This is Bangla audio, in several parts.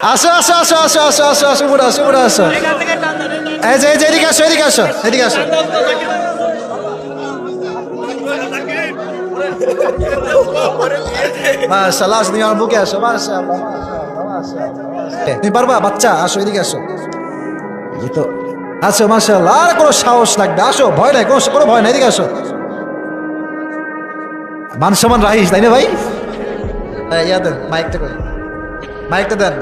আসো আসো আসো আসো আসো আসো আসো উপরে আসো উপরে আসো। এই যে এদিকে আসো এদিকে আসো এদিকে আসো। আসো তুমি আমার বুকে আসো মাশাআল্লাহ। তুমি পারবা? বাচ্চা আসো এদিকে আসো। এই তো। আসো মাশাআল্লাহ আর কোনো সাহস লাগবে? আসো ভয় নাই কোনো কোনো ভয় নাই এদিকে আসো। মান সমান রাহিস তাই না ভাই? এই, ইয়া দেন মাইকটা করে। মাইকটা দেন।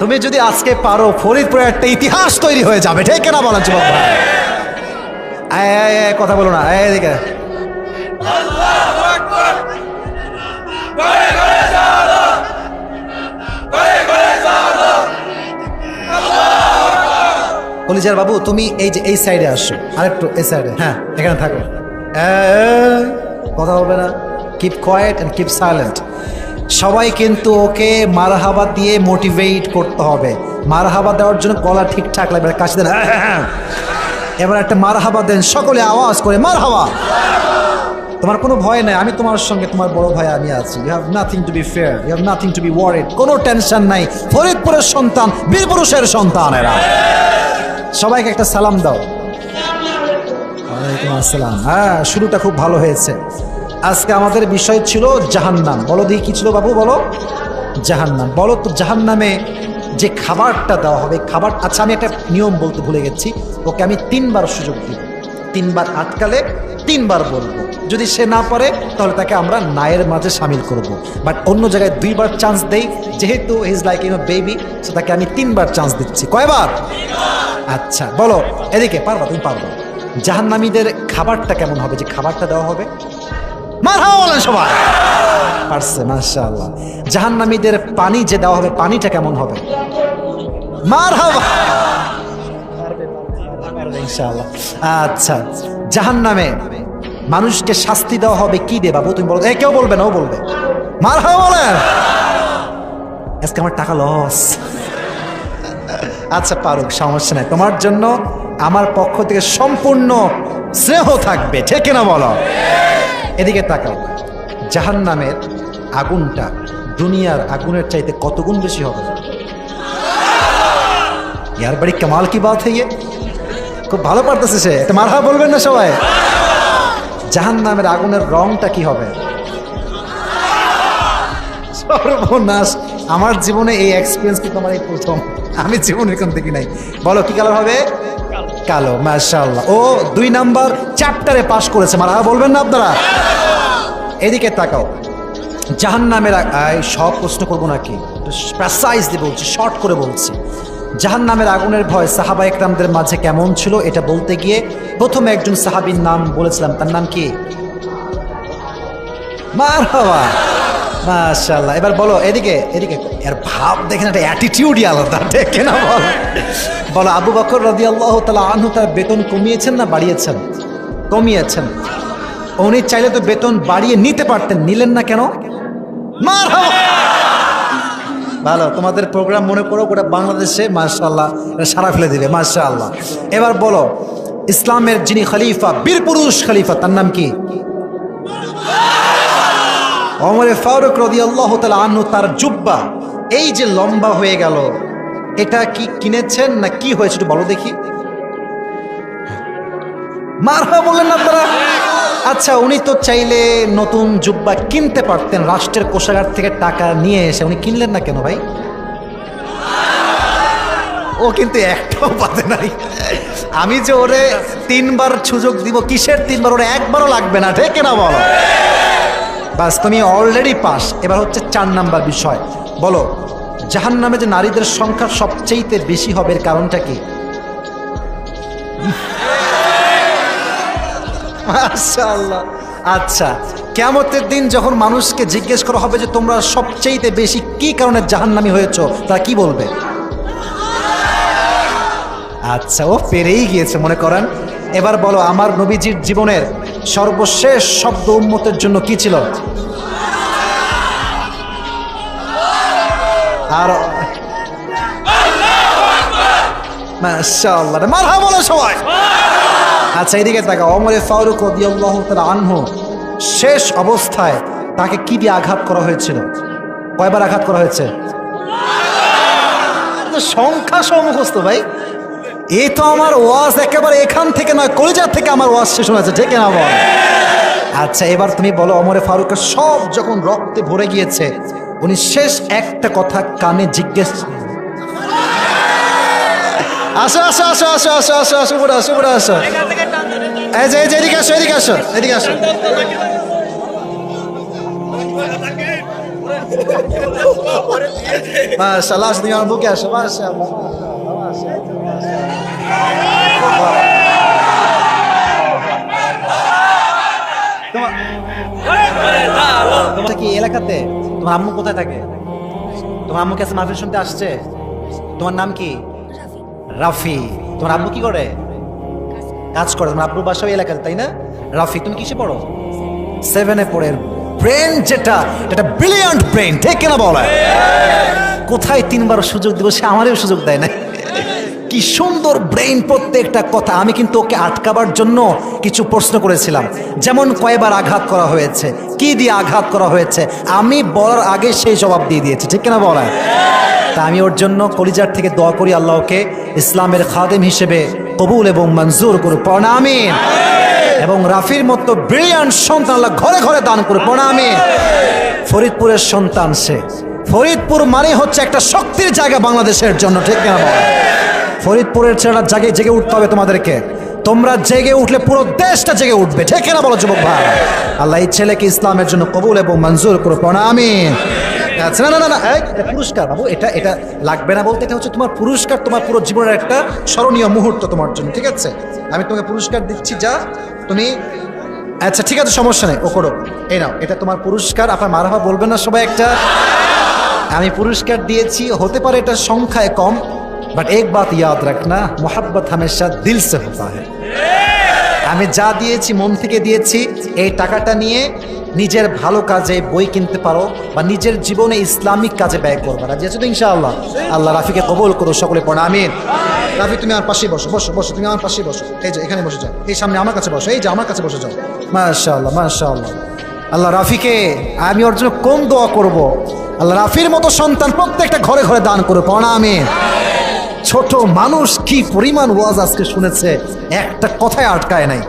তুমি যদি আজকে পারো ফরিদপুরে একটা ইতিহাস তৈরি হয়ে যাবে, ঠিক কেনা বলেন যুবক কথা বলো না এদিকে। কলিজার বাবু, তুমি এই যে এই সাইডে আসো, আরেকটু এই সাইডে হ্যাঁ এখানে থাকো। কথা বলবে না। Keep quiet and keep silent সবাই কিন্তু ওকে মারহাবা দিয়ে মোটিভেট করতে হবে। মারহাবা দেওয়ার জন্য গলা ঠিকঠাক লাগবে কাছে দেন হ্যাঁ, হ্যাঁ, হ্যাঁ। এবার একটা মারহাবা দেন সকলে আওয়াজ করে মারহাবা! তোমার কোনো ভয় নাই আমি তোমার সঙ্গে তোমার বড় ভাই আমি আছি। You have nothing to be fair you have nothing to be worried কোনো টেনশন নাই। ফরিদপুরের সন্তান বীরপুরুষের সন্তান এরা সবাইকে একটা সালাম দাও। আসসালাম। হ্যাঁ শুরুটা খুব ভালো হয়েছে। আজকে আমাদের বিষয় ছিল জাহান্নাম। বলো দেখি কি ছিল বাবু বলো। জাহান্নাম। বলো তো জাহান্নামে যে খাবারটা দেওয়া হবে খাবার আচ্ছা আমি একটা নিয়ম বলতে ভুলে গেছি। ওকে আমি তিনবার সুযোগ দিব। তিনবার আটকালে তিনবার বলব। যদি সে না পারে তাহলে তাকে আমরা নায়ের মাঝে সামিল করব। বাট অন্য জায়গায় দুইবার চান্স দেই যেহেতু is like you know baby so তাকে আমি তিনবার চান্স দিচ্ছি। কয়বার? আচ্ছা বলো। এদিকে পারবা তুমি পারবা। জাহান্নামীদের খাবারটা কেমন হবে? যে খাবারটা দেওয়া হবে? হাওয়া বলেন সবাই। পারছে, মাশাআল্লাহ। জাহান্নামীদের পানি যে দেওয়া হবে, পানিটা কেমন হবে? মার ইনশাআল্লাহ। আচ্ছা জাহান্নামে মানুষকে শাস্তি দেওয়া হবে কি দে বাবু? তুমি বলো। এ, কেউ বলবে না, ও বলবে। মার হাওয়া বলেন আজকে আমার টাকা লস। আচ্ছা পারুক, সমস্যা নাই। তোমার জন্য আমার পক্ষ থেকে সম্পূর্ণ স্নেহ থাকবে, ঠিক না বলো? এদিকে তাকাও। জাহান নামের আগুনটা দুনিয়ার আগুনের চাইতে কত গুণ বেশি হবে? ইয়ার বাড়ি কামাল কি বাত হইয়ে? খুব ভালো পারতেছে সে। এটা মারহা বলবেন না সবাই? জাহান নামের আগুনের রংটা কি হবে? সর্বনাশ। আমার জীবনে এই এক্সপিরিয়েন্স কিন্তু আমার এই প্রথম? আমি জীবনে এরকম দেখি নাই। বলো, কি কালার হবে? কালো, মাশাআল্লাহ। ও, দুই নাম্বার চ্যাপ্টারে পাশ করেছে মারা, বলবেন না আপনারা? এদিকে তাকাও। জাহান নামের সব প্রশ্ন করব নাকি? প্রেসাইজলি বলছি শর্ট করে বলছি। জাহান নামের আগুনের ভয় সাহাবা একরামদের মাঝে কেমন ছিল, এটা বলতে গিয়ে প্রথমে একজন সাহাবীর নাম বলেছিলাম, তার নাম কি? মার হওয়া মাশাল্লাহ এবার বলো, এদিকে এদিকে, এর ভাব দেখেন, একটা অ্যাটিটিউডই আলাদা, দেখে না বল। বলো, আবু বকর রদি আল্লাহ তালা আনহু তার বেতন কমিয়েছেন না বাড়িয়েছেন? কমিয়েছেন। উনি চাইলে তো বেতন বাড়িয়ে নিতে পারতেন, নিলেন না কেন? ভালো, তোমাদের প্রোগ্রাম মনে করো গোটা বাংলাদেশে মাশাল্লাহ এটা সারা ফেলে দিবে মাশাল্লাহ এবার বলো, ইসলামের যিনি খলিফা, বীর পুরুষ খলিফা, তার নাম কি? অমরে ফারুক রদি আল্লাহ তালা আনু তার জুব্বা, এই যে লম্বা হয়ে গেল, এটা কি কিনেছেন না কি হয়েছে একটু বলো দেখি? মারহা বললেন আপনারা। আচ্ছা উনি তো চাইলে নতুন জুব্বা কিনতে পারতেন, রাষ্ট্রের কোষাগার থেকে টাকা নিয়ে এসে। উনি কিনলেন না কেন ভাই? ও কিন্তু একটাও পাতে নাই। আমি যে ওরে তিনবার সুযোগ দিব, কিসের তিনবার? ওরে একবারও লাগবে না ঠিক না বলো। বাস, তুমি অলরেডি পাস এবার হচ্ছে চার নাম্বার বিষয়। বলো জাহান নামে যে নারীদের সংখ্যা সবচেয়েতে বেশি হবে কারণটা কি? আচ্ছা কেমতের দিন যখন মানুষকে জিজ্ঞেস করা হবে যে তোমরা সবচেয়েতে বেশি কি কারণে জাহান্নামি হয়েছ, তারা কি বলবে? আচ্ছা ও পেরেই গিয়েছে, মনে করেন। এবার বলো, আমার নবীজির জীবনের সর্বশেষ শব্দ উন্মতের জন্য কি ছিল? আর আচ্ছা এদিকে তাকা অমরে ফারুক আনহু শেষ অবস্থায় তাকে কি দিয়ে আঘাত করা হয়েছিল? কয়বার আঘাত করা হয়েছে? সংখ্যা সহ মুখস্থ ভাই। এই তো আমার ওয়াজ একেবারে এখান থেকে নয় কলিজার থেকে আমার ওয়াজ শেষ হয়েছে, ঠিক না বল? আচ্ছা এবার তুমি বলো, অমরে ফারুকের সব যখন রক্তে ভরে গিয়েছে, উনি শেষ একটা কথা কানে জিজ্ঞেস আসো আসো আসো আসো আসো আসো আসো, উপরে আসো উপরে আসো। এই যে এদিকে আসো এদিকে আসো এদিকে আসো। মাশাআল্লাহ, আসো, তুমি আমার বুকে আসো, মাশাআল্লাহ। এলাকাতে তোমার আম্মু কোথায় থাকে? তোমার আম্মু কাছে মাহফিল শুনতে আসছে? তোমার নাম কি? রাফি। তোমার কি করে? কাজ করে। তোমার আব্বুর বাসা এলাকাতে, তাই না? রাফি, তুমি কিসে পড়ো? সেভেনে পড়ে। ব্রেন যেটা, এটা ব্রিলিয়ান্ট ব্রেন ঠিক কিনা বলে? কোথায় তিনবার সুযোগ দিব সে আমারও সুযোগ দেয় না কি সুন্দর ব্রেইন প্রত্যেকটা কথা। আমি কিন্তু ওকে আটকাবার জন্য কিছু প্রশ্ন করেছিলাম। যেমন কয়বার আঘাত করা হয়েছে? কি দিয়ে আঘাত করা হয়েছে? আমি বলার আগে সেই জবাব দিয়ে দিয়েছি। ঠিক কিনা বলা? তা আমি ওর জন্য কলিজার থেকে দোয়া করি আল্লাহকে, ইসলামের খাদেম হিসেবে কবুল এবং মঞ্জুর করুক। প্রণামী এবং রাফির মতো ব্রিলিয়ান সন্তান আল্লাহ ঘরে ঘরে দান করে প্রণামী ফরিদপুরের সন্তান সে। ফরিদপুর মানে হচ্ছে একটা শক্তির জায়গা বাংলাদেশের জন্য। ঠিক কিনা বলা? ফরিদপুরের ছেলেরা জাগে জেগে উঠতে হবে তোমাদেরকে। তোমরা জেগে উঠলে পুরো দেশটা জেগে উঠবে। ঠিক না বলো, যুবক ভাই? আল্লাহ এই ছেলেকে ইসলামের জন্য কবুল এবং মঞ্জুর করো প্রণামী আচ্ছা না না না এটা পুরস্কার বাবু, এটা এটা লাগবে না বলতে, এটা হচ্ছে তোমার পুরস্কার, তোমার পুরো জীবনের একটা স্মরণীয় মুহূর্ত তোমার জন্য, ঠিক আছে? আমি তোমাকে পুরস্কার দিচ্ছি, যা তুমি আচ্ছা ঠিক আছে, সমস্যা নেই, ও করো। এই নাও, এটা তোমার পুরস্কার, আপনার মারাফা বলবেন না সবাই একটা। আমি পুরস্কার দিয়েছি, হতে পারে এটা সংখ্যায় কম বাট এক বাত ইয়াদ রাখনা মোহাব্বত হামেশা দিল সে হতা है আমি যা দিয়েছি মন থেকে দিয়েছি এই টাকাটা নিয়ে নিজের ভালো কাজে বই কিনতে পারো বা নিজের জীবনে ইসলামিক কাজে ব্যয় করবে রাজি আছো তো ইনশাআল্লাহ আল্লাহ রাফিকে কবল করো সকলে পড়া আমিন রাফি তুমি আমার পাশেই বসো বসো বসো, তুমি আমার পাশেই বসো। এই যে, এখানে বসে যাও। এই সামনে আমার কাছে বসো, এই যে, আমার কাছে বসে যাও। মাশাআল্লাহ মাশাআল্লাহ। আল্লাহ রাফিকে, আমি ওর জন্য কোন দোয়া করব? আল্লাহ রাফির মতো সন্তান প্রত্যেকটা ঘরে ঘরে দান করো পড়া, আমিন। ছোট মানুষ কি পরিমাণ ওয়াজ আজকে শুনেছে? একটা কথায় আটকায় নাই।